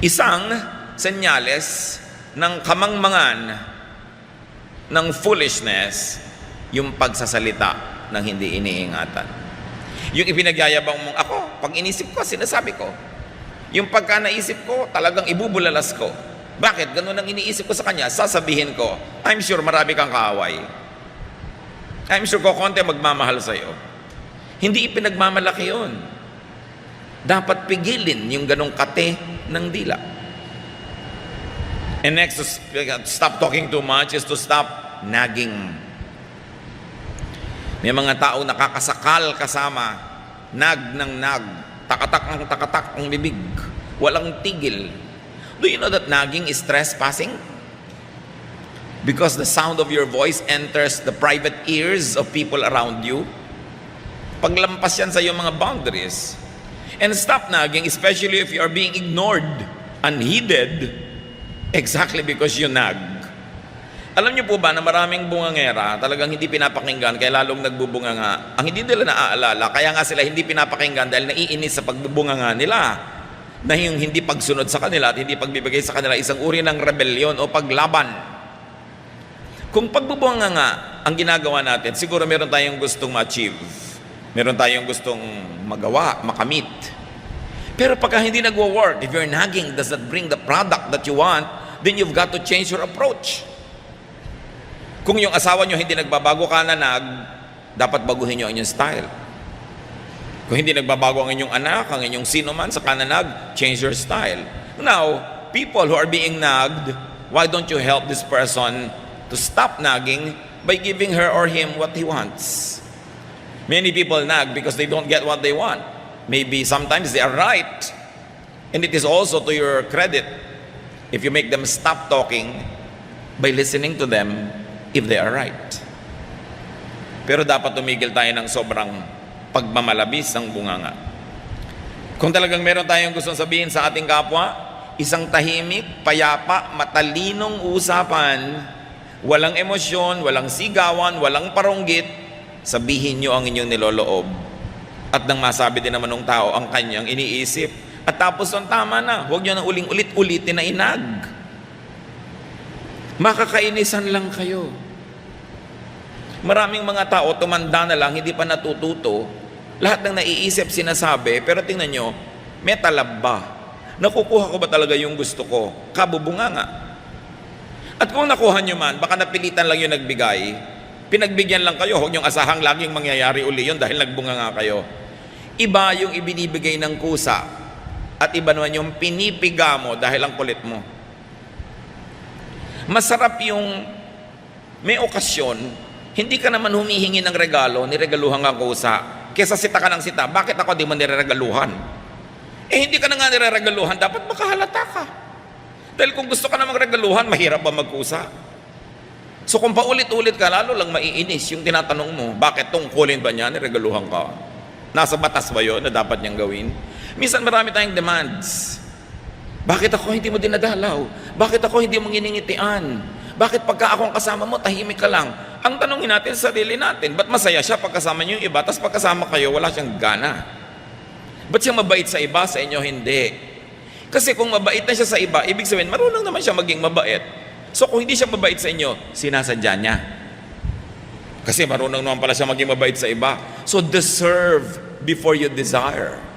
Isang senyales ng kamangmangan ng foolishness yung pagsasalita ng hindi iniingatan. Yung ipinagyayabang mong ako, pag inisip ko, sinasabi ko. Yung pagka naisip ko, talagang ibubulalas ko. Bakit? Ganun ang iniisip ko sa kanya. Sasabihin ko, I'm sure marami kang kaaway. I'm sure ko konti magmamahal sa'yo. Hindi ipinagmamalaki yun. Dapat pigilin yung ganong kate ng dila. And next, to stop talking too much is to stop nagging. May mga tao nakakasakal kasama, nag ng nag, takatak ng takatak ang bibig, walang tigil. Do you know that nagging is trespassing? Because the sound of your voice enters the private ears of people around you. Paglampas yan sa iyong mga boundaries. And stop nagging, especially if you are being ignored, unheeded, exactly because you nag. Alam niyo po ba na maraming bungangera talagang hindi pinapakinggan kaya lalong nagbubunga nga. Ang hindi nila naaalala, kaya nga sila hindi pinapakinggan dahil naiinis sa pagbubunga nga nila. Na yung hindi pagsunod sa kanila at hindi pagbibigay sa kanila isang uri ng rebellion o paglaban. Kung pagbubunga nga ang ginagawa natin, siguro meron tayong gustong ma-achieve. Meron tayong gustong magawa, makamit. Pero pagka hindi nagwo-work, if you're nagging, does that bring the product that you want, then you've got to change your approach. Kung yung asawa nyo hindi nagbabago ka na nag, dapat baguhin nyo ang inyong style. Kung hindi nagbabago ang inyong anak, ang inyong sino man sa kananag, change your style. Now, people who are being nagged, why don't you help this person to stop nagging by giving her or him what he wants? Many people nag because they don't get what they want. Maybe sometimes they are right. And it is also to your credit if you make them stop talking by listening to them if they are right. Pero dapat tumigil tayo ng sobrang pagmamalabis ng bunganga. Kung talagang meron tayong gustong sabihin sa ating kapwa, isang tahimik, payapa, matalinong usapan, walang emosyon, walang sigawan, walang paronggit, sabihin nyo ang inyong niloloob. At nang masabi din naman ng tao ang kanyang iniisip. At tapos ang tama na, huwag nyo na uling-ulit-ulitin na inag. Makakainisan lang kayo. Maraming mga tao tumanda na lang, hindi pa natututo. Lahat ng naiisip, sinasabi, pero tingnan nyo, may talab ba? Nakukuha ko ba talaga yung gusto ko? Kabubunga nga. At kung nakuha nyo man, baka napilitan lang yung nagbigay, pinagbigyan lang kayo, huwag niyong asahang laging mangyayari uli yun dahil nagbunga nga kayo. Iba yung ibinibigay ng kusa at iba naman yung pinipiga mo dahil ang kulit mo. Masarap yung may okasyon, hindi ka naman humihingi ng regalo, niregaluhan ka kusa. Kesa sita ka ng sita, bakit ako di mo niregaluhan? Eh hindi ka na nga niregaluhan, dapat makahalata ka. Dahil kung gusto ka namang regaluhan, mahirap ba magkusa? So kung paulit-ulit ka, lalo lang maiinis yung tinatanong mo, bakit tungkulin ba niya, niregaluhan ka? Nasa batas ba yun na dapat niyang gawin? Minsan marami tayong demands. Bakit ako hindi mo dinadalaw? Bakit ako hindi mo nginingitian? Bakit pagka ako ang kasama mo, tahimik ka lang? Ang tanongin natin sa sarili natin, ba't masaya siya pagkasama niyo yung iba, tapos pagkasama kayo, wala siyang gana? Ba't siya mabait sa iba, sa inyo hindi? Kasi kung mabait na siya sa iba, ibig sabihin, marunong naman siya maging mabait. So kung hindi siya mabait sa inyo, sinasadya niya. Kasi marunong naman pala siya maging mabait sa iba. So deserve before you desire.